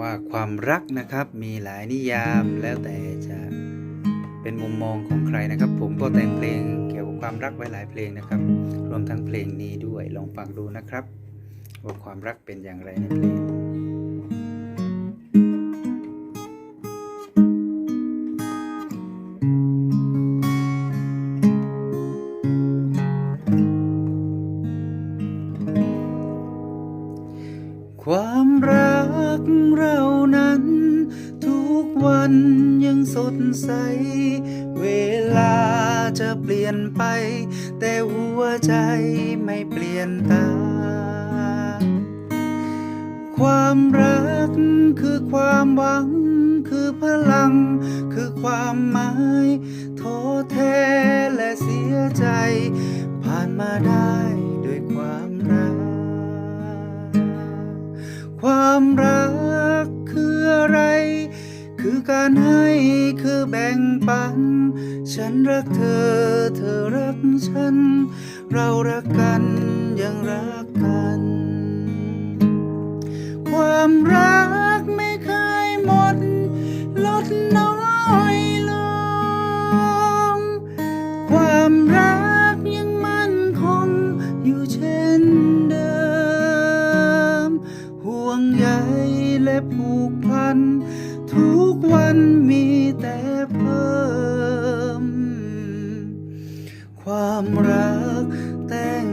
ว่าความรักนะครับมีหลายนิยามแล้วแต่จะเป็นมุมมองของใครนะครับ ผมก็แต่งเพลงเกี่ยวกับความรักไว้หลายเพลงนะครับ รวมทั้งเพลงนี้ด้วยลองฟังดูนะครับว่าความรักเป็นอย่างไรในเพลงความรัก เรานั้น ทุกวันยังสดใส เวลาจะเปลี่ยนไป แต่หัวใจไม่เปลี่ยนตา ความรักคือความหวัง คือพลัง คือความหมายท้อแท้และเสียใจ ผ่านมาได้ ความรักคืออะไร คือการให้คือแบ่งปัน ฉันรักเธอ เธอรักฉัน เรารักกันยังรัก ผูกพัน ทุกวันมีแต่เพิ่ม ความรักแต่ง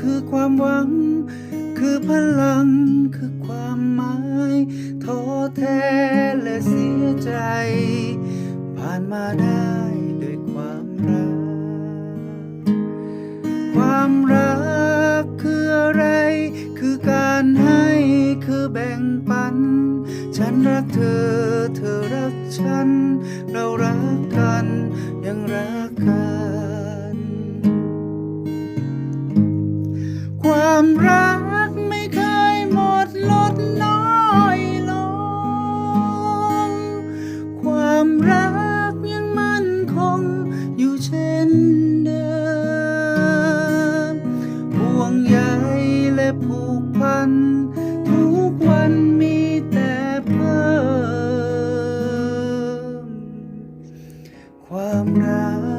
คือความหวัง คือพลัง คือความหมายท้อแท้และเสียใจ ผ่านมาได้ด้วยความรัก ความรักคืออะไร คือการให้คือแบ่งปัน ฉันรักเธอ เธอรักฉัน เรารักกัน ยังรักกัน ความรัก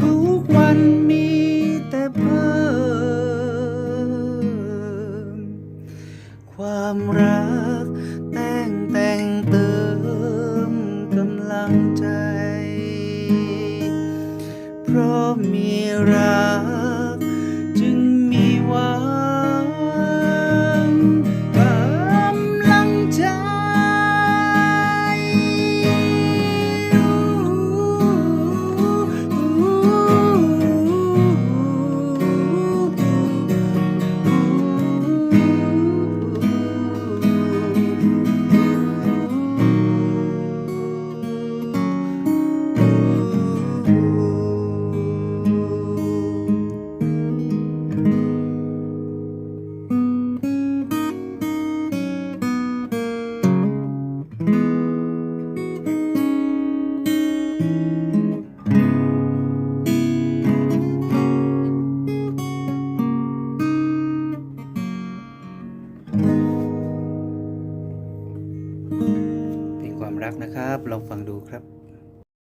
ทุกวันมีแต่เพิ่ม ความรักแต่งแต่งเติมกำลังใจ เพราะมีรั